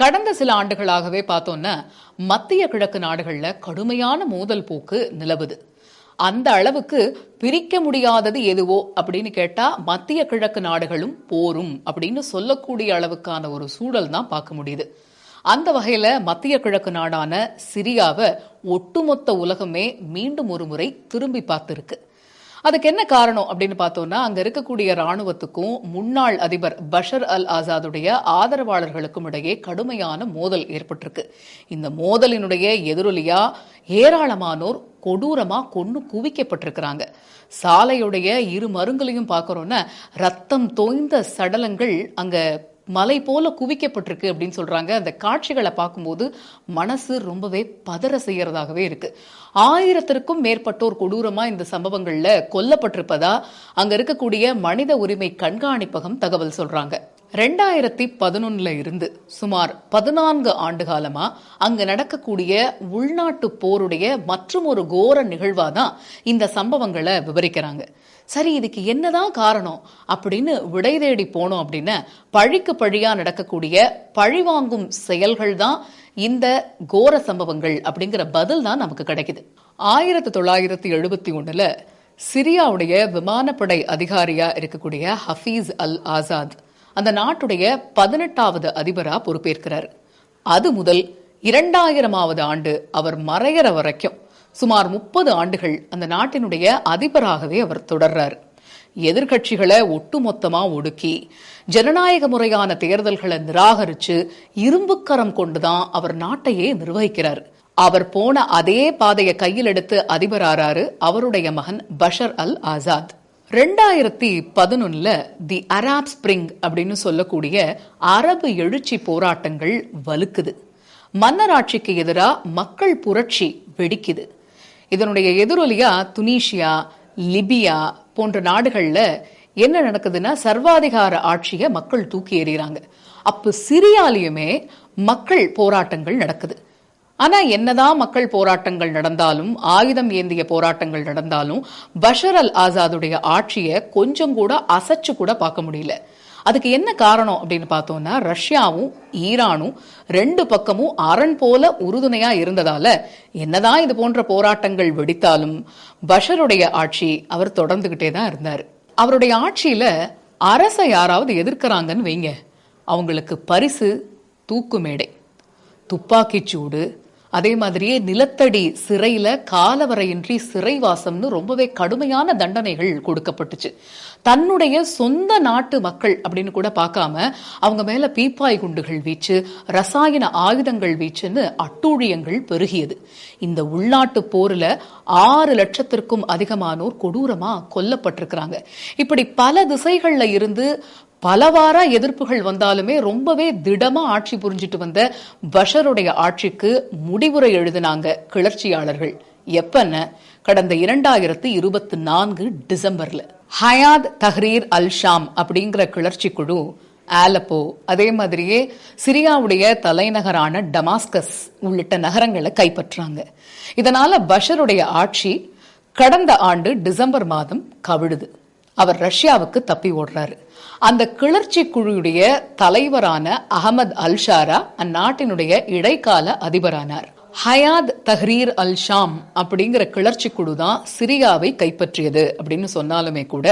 கடந்த சில ஆண்டுகளாகவே பார்த்தோன்னா மத்திய கிழக்கு நாடுகளில் கடுமையான மோதல் போக்கு நிலவுது. அந்த அளவுக்கு பிரிக்க முடியாதது எதுவோ அப்படின்னு கேட்டா மத்திய கிழக்கு நாடுகளும் போரும் அப்படின்னு சொல்லக்கூடிய அளவுக்கான ஒரு சூழல் தான் பார்க்க முடியுது. அந்த வகையில மத்திய கிழக்கு நாடான சிரியாவை ஒட்டுமொத்த உலகமே மீண்டும் ஒரு முறை திரும்பி பார்த்திருக்கு. அதுக்கு என்ன காரணம் அப்படின்னு பார்த்தோம்னா அங்க இருக்கக்கூடிய ராணுவத்துக்கும் முன்னாள் அதிபர் பஷர் அல் ஆசாதுடைய ஆதரவாளர்களுக்கும் இடையே கடுமையான மோதல் ஏற்பட்டிருக்கு. இந்த மோதலினுடைய எதிரொலியா ஏராளமானோர் கொடூரமா கொன்று குவிக்கப்பட்டிருக்கிறாங்க. சாலையுடைய இரு மருங்களையும் பார்க்குறோன்னா ரத்தம் தோய்ந்த சடலங்கள் அங்க மலை போல குவிக்கப்பட்டிருக்கு அப்படின்னு சொல்றாங்க. அந்த காட்சிகளை பார்க்கும்போது மனசு ரொம்பவே பதற செய்யறதாகவே இருக்கு. ஆயிரத்திற்கும் மேற்பட்டோர் கொடூரமா இந்த சம்பவங்கள்ல கொல்லப்பட்டிருப்பதா அங்க இருக்கக்கூடிய மனித உரிமை கண்காணிப்பகம் தகவல் சொல்றாங்க. ரெண்டாயிரத்தி பதினொன்னுல இருந்து சுமார் பதினான்கு ஆண்டு காலமா அங்க நடக்கக்கூடிய உள்நாட்டு போருடைய மற்றும் ஒரு கோர நிகழ்வாதான் இந்த சம்பவங்களை விவரிக்கிறாங்க. சரி இதுக்கு என்னதான் காரணம்? அப்படின்னு விடை தேடி போனோம் அப்படின்னா பழிக்கு பழியா நடக்கக்கூடிய பழிவாங்கும் செயல்கள் தான் இந்த கோர சம்பவங்கள் அப்படிங்கிற பதில் தான் நமக்கு கிடைக்குது. ஆயிரத்தி தொள்ளாயிரத்தி எழுபத்தி ஒண்ணுல சிரியாவுடைய விமானப்படை அதிகாரியா இருக்கக்கூடிய ஹஃபீஸ் அல் ஆசாத் அந்த நாட்டுடைய பதினெட்டாவது அதிபரா பொறுப்பேற்கிறார். அது முதல் இரண்டாயிரமாவது ஆண்டு அவர் மறையற வரைக்கும் சுமார் முப்பது ஆண்டுகள் அந்த நாட்டினுடைய அதிபராகவே அவர் தொடர்றார். எதிர்கட்சிகளை ஒட்டுமொத்தமா ஒடுக்கி ஜனநாயக முறையான தேர்தல்களை நிராகரிச்சு இரும்புக்கரம் கொண்டுதான் அவர் நாட்டையே நிர்வகிக்கிறார். அவர் போன அதே பாதையை கையில் எடுத்து அதிபராறாரு அவருடைய மகன் பஷர் அல் ஆசாத். ரெண்டாயிரத்தி பதினொன்னுல தி அராப் ஸ்பிரிங் அப்படின்னு சொல்லக்கூடிய அரபு எழுச்சி போராட்டங்கள் வலுக்குது. மன்னராட்சிக்கு எதிராக மக்கள் புரட்சி வெடிக்குது. இதனுடைய எதிரொலியா துனிஷியா லிபியா போன்ற நாடுகளில் என்ன நடக்குதுன்னா சர்வாதிகார ஆட்சியை மக்கள் தூக்கி எறிகிறாங்க. அப்போ சிரியாலையுமே மக்கள் போராட்டங்கள் நடக்குது. ஆனால் என்னதான் மக்கள் போராட்டங்கள் நடந்தாலும் ஆயுதம் ஏந்திய போராட்டங்கள் நடந்தாலும் பஷர் அல் ஆசாதுடைய ஆட்சியை கொஞ்சம் கூட அசைச்சு கூட பார்க்க முடியல. அதுக்கு என்ன காரணம் அப்படின்னு பார்த்தோம்னா ரஷ்யாவும் ஈரானும் ரெண்டு பக்கமும் அரண் போல உறுதுணையா இருந்ததால என்னதான் இது போன்ற போராட்டங்கள் வெடித்தாலும் பஷருடைய ஆட்சி அவர் தொடர்ந்துகிட்டே தான் இருந்தார். அவருடைய ஆட்சியில அரசை யாராவது எதிர்க்கிறாங்கன்னு வைங்க. அவங்களுக்கு பரிசு தூக்கு மேடை துப்பாக்கிச்சூடு அதே மாதிரியே நிலத்தடி சிறையில காலவரையின்றி சிறைவாசம்னு ரொம்பவே கடுமையான தண்டனைகள் கொடுக்கப்பட்டுச்சு. தன்னுடைய சொந்த நாட்டு மக்கள் அப்படின்னு கூட பார்க்காம அவங்க மேல பீப்பாய் குண்டுகள் வீச்சு ரசாயன ஆயுதங்கள் வீச்சுன்னு அட்டூழியங்கள் பெருகியது. இந்த உள்நாட்டு போர்ல ஆறு லட்சத்திற்கும் அதிகமானோர் கொடூரமா கொல்லப்பட்டிருக்கிறாங்க. இப்படி பல திசைகள்ல இருந்து பலவாரா எதிர்ப்புகள் வந்தாலுமே ரொம்பவே திடமா ஆட்சி புரிஞ்சிட்டு வந்த பஷருடைய ஆட்சிக்கு முடிவுரை எழுதினாங்க கிளர்ச்சியாளர்கள். எப்பன்னு கடந்த இரண்டாயிரத்தி இருபத்தி நான்கு டிசம்பர்ல. ஹயாத் தஹ்ரீர் அல் ஷாம் அப்படிங்கிற கிளர்ச்சி குழு ஆலப்போ அதே மாதிரியே சிரியாவுடைய தலைநகரான டமாஸ்கஸ் உள்ளிட்ட நகரங்களை கைப்பற்றாங்க. இதனால பஷருடைய ஆட்சி கடந்த ஆண்டு டிசம்பர் மாதம் கவிழுது. அவர் ரஷ்யாவுக்கு தப்பி ஓடுறாரு. அந்த கிளர்ச்சி குழுவுடைய தலைவரான அகமது அல்ஷாரா அந்நாட்டினுடைய இடைக்கால அதிபரானார். ஹயாத் தஹ்ரீர் அல் ஷாம் அப்படிங்கிற கிளர்ச்சி குழு தான் சிரியாவை கைப்பற்றியது அப்படின்னு சொன்னாலுமே கூட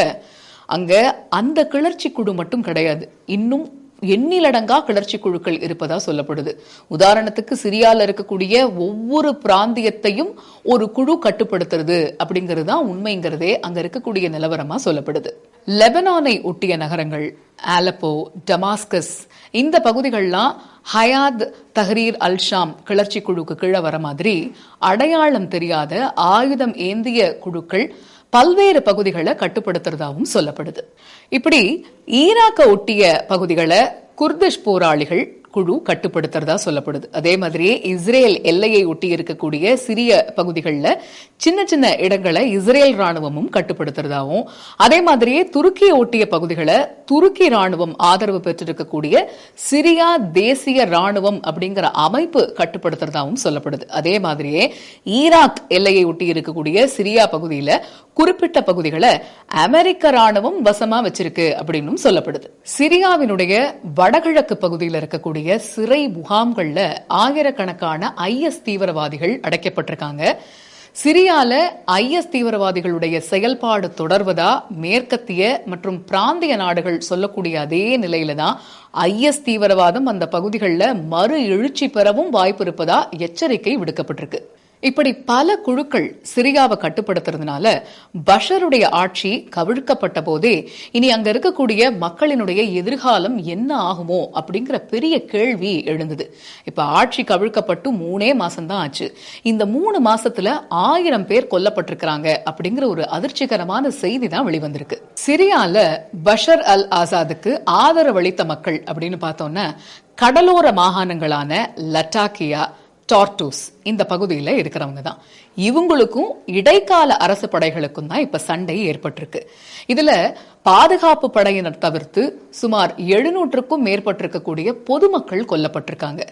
அங்க அந்த கிளர்ச்சி குழு மட்டும் கிடையாது. இன்னும் எண்ணிலடங்கா கிளர்ச்சி குழுக்கள் இருப்பதா சொல்லப்படுது. உதாரணத்துக்கு சிரியால இருக்கக்கூடிய ஒவ்வொரு பிராந்தியத்தையும் ஒரு குழு கட்டுப்படுத்துறது அப்படிங்கிறது தான் உண்மைங்கிறதே அங்க இருக்கக்கூடிய நிலவரமா சொல்லப்படுது. லெபனானை ஒட்டிய நகரங்கள் ஆலப்போ டமாஸ்கஸ் இந்த பகுதிகள்லாம் ஹயாத் தஹ்ரீர் அல் ஷாம் கிளர்ச்சி குழுக்கு கீழே வர மாதிரி அடையாளம் தெரியாத ஆயுதம் ஏந்திய குழுக்கள் பல்வேறு பகுதிகளை கட்டுப்படுத்துறதாகவும் சொல்லப்படுது. இப்படி ஈராக்க ஒட்டிய பகுதிகளை குர்திஷ் போராளிகள் குழு கட்டுப்படுத்துறதா சொல்லப்படுது. அதே மாதிரியே இஸ்ரேல் எல்லையை ஒட்டி இருக்கக்கூடிய சிறிய பகுதிகளில் சின்ன சின்ன இடங்களை இஸ்ரேல் ராணுவமும் கட்டுப்படுத்துறதாகவும் அதே மாதிரியே துருக்கியை ஒட்டிய பகுதிகளை துருக்கி ராணுவம் ஆதரவு பெற்றிருக்கக்கூடிய சிரியா தேசிய ராணுவம் அப்படிங்கிற அமைப்பு கட்டுப்படுத்துறதாகவும் சொல்லப்படுது. அதே மாதிரியே ஈராக் எல்லையை ஒட்டி இருக்கக்கூடிய சிரியா பகுதியில் குறிப்பிட்ட பகுதிகளை அமெரிக்க ராணுவம் வசமா வச்சிருக்கு அப்படின்னு சொல்லப்படுது. சிரியாவினுடைய வடகிழக்கு பகுதியில் இருக்கக்கூடிய சிறை முகாம்கள்ல ஆயிரக்கணக்கான ஐஎஸ் தீவிரவாதிகள் அடைக்கப்பட்டிருக்காங்க. சிரியால ஐஎஸ் தீவிரவாதிகளுடைய செயல்பாடு தொடர்வதா மேற்கத்திய மற்றும் பிராந்திய நாடுகள் சொல்லக்கூடிய அதே நிலையில தான் ஐஎஸ் தீவிரவாதம் அந்த பகுதிகளில் மறு எழுச்சி பெறவும் வாய்ப்பு இருப்பதா எச்சரிக்கை விடுக்கப்பட்டிருக்கு. இப்படி பல குழுக்கள் சிரியாவை கட்டுப்படுத்துறதுனால பஷருடைய ஆட்சி கவிழ்க்கப்பட்ட போதே இனி அங்க இருக்கக்கூடிய மக்களினுடைய எதிர்காலம் என்ன ஆகுமோ அப்படிங்கிற பெரிய கேள்வி எழுந்தது. இப்ப ஆட்சி கவிழ்க்கப்பட்டு மூணே மாசம் தான் ஆச்சு. இந்த மூணு மாசத்துல ஆயிரம் பேர் கொல்லப்பட்டிருக்கிறாங்க அப்படிங்கிற ஒரு அதிர்ச்சிகரமான செய்தி தான் வெளிவந்திருக்கு. சிரியால பஷர் அல் ஆசாதுக்கு ஆதரவளித்த மக்கள் அப்படின்னு பார்த்தோம்னா கடலோர மாகாணங்களான லட்டாக்கியா டார்டூஸ் இந்த பகுதியில் இருக்கிறவங்க தான். இவங்களுக்கும் இடைக்கால அரசு படைகளுக்கும் தான் இப்போ சண்டை ஏற்பட்டிருக்கு. இதுல பாதுகாப்பு படையினர் தவிர்த்து சுமார் எழுநூற்றுக்கும் மேற்பட்டிருக்கக்கூடிய பொதுமக்கள் கொல்லப்பட்டிருக்காங்க.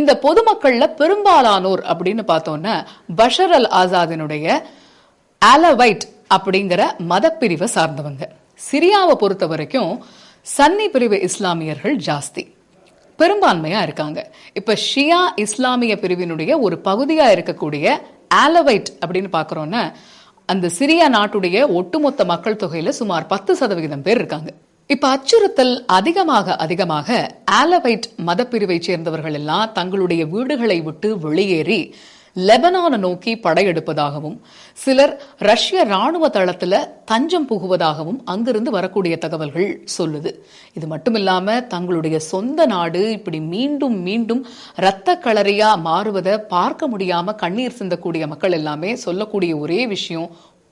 இந்த பொதுமக்கள்ல பெரும்பாலானோர் அப்படின்னு பார்த்தோன்னா பஷர் அல் ஆசாதினுடைய ஆலவைட் அப்படிங்கிற மதப்பிரிவை சார்ந்தவங்க. சிரியாவை பொறுத்த வரைக்கும் சன்னி பிரிவு இஸ்லாமியர்கள் ஜாஸ்தி. பெரும்பான்மையா இருக்காங்க. இப்ப ஷியா இஸ்லாமிய பிரிவினுடைய ஒரு பகுதியா இருக்கக்கூடிய ஆலவைட் அப்படின்னு பாக்குறோம்னா அந்த சிரியா நாட்டுடைய ஒட்டுமொத்த மக்கள் தொகையில சுமார் பத்து சதவிகிதம் பேர் இருக்காங்க. இப்ப அச்சுறுத்தல் அதிகமாக அதிகமாக ஆலவைட் மதப்பிரிவை சேர்ந்தவர்கள் எல்லாம் தங்களுடைய வீடுகளை விட்டு வெளியேறி லெபனானை நோக்கி படையெடுப்பதாகவும் சிலர் ரஷ்ய ராணுவ தளத்துல தஞ்சம் புகுவதாகவும் அங்கிருந்து வரக்கூடிய தகவல்கள் சொல்லுது. இது மட்டும் இல்லாமல் தங்களுடைய சொந்த நாடு இப்படி மீண்டும் மீண்டும் இரத்த களரியா மாறுவதை பார்க்க முடியாம கண்ணீர் சிந்தக்கூடிய மக்கள் எல்லாமே சொல்லக்கூடிய ஒரே விஷயம்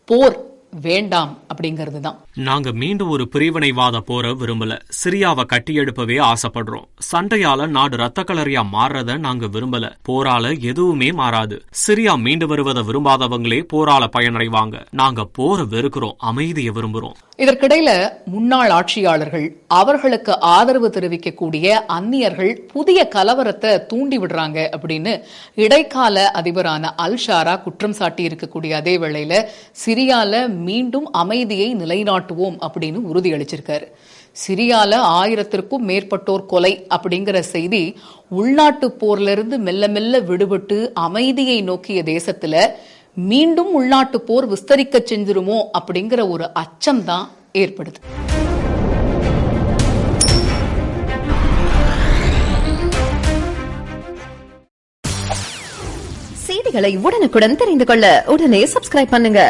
போர். வேண்டாம் அப்படிங்கிறது தான். நாங்க மீண்டும் ஒரு பிரிவினைவாத போற விரும்பல. சிரியாவை கட்டியெடுப்பவே ஆசைப்படுறோம். சண்டையால நாடு ரத்த கலரியா மாறுறத நாங்க விரும்பல. போரால எதுவுமே மாறாது. சிரியா மீண்டு வருவதை விரும்பாதவங்களே போரால பயனடைவாங்க. நாங்க போர வெறுக்கிறோம். அமைதியை விரும்புறோம். இதற்கிடையில முன்னாள் ஆட்சியாளர்கள் அவர்களுக்கு ஆதரவு தெரிவிக்கக்கூடிய அந்நியர்கள் புதிய கலவரத்தை தூண்டி விடுறாங்க அப்படின்னு இடைக்கால அதிபரான அல் ஷாரா குற்றம் சாட்டி இருக்கக்கூடிய அதே வேளையில சிரியால மீண்டும் அமைதியை நிலைநாட்டுவோம் அப்படின்னு உறுதியளிச்சிருக்காரு. சிரியால ஆயிரத்திற்கும் மேற்பட்டோர் கொலை அப்படிங்கிற செய்தி உள்நாட்டு போர்ல இருந்து மெல்ல மெல்ல விடுபட்டு அமைதியை நோக்கிய தேசத்துல மீண்டும் உள்நாட்டு போர் விஸ்தரிக்க செஞ்சிருமோ அப்படிங்கிற ஒரு அச்சம் தான் ஏற்படுது. செய்திகளை உடனுக்குடன் தெரிந்து கொள்ள உடனே சப்ஸ்கிரைப் பண்ணுங்க.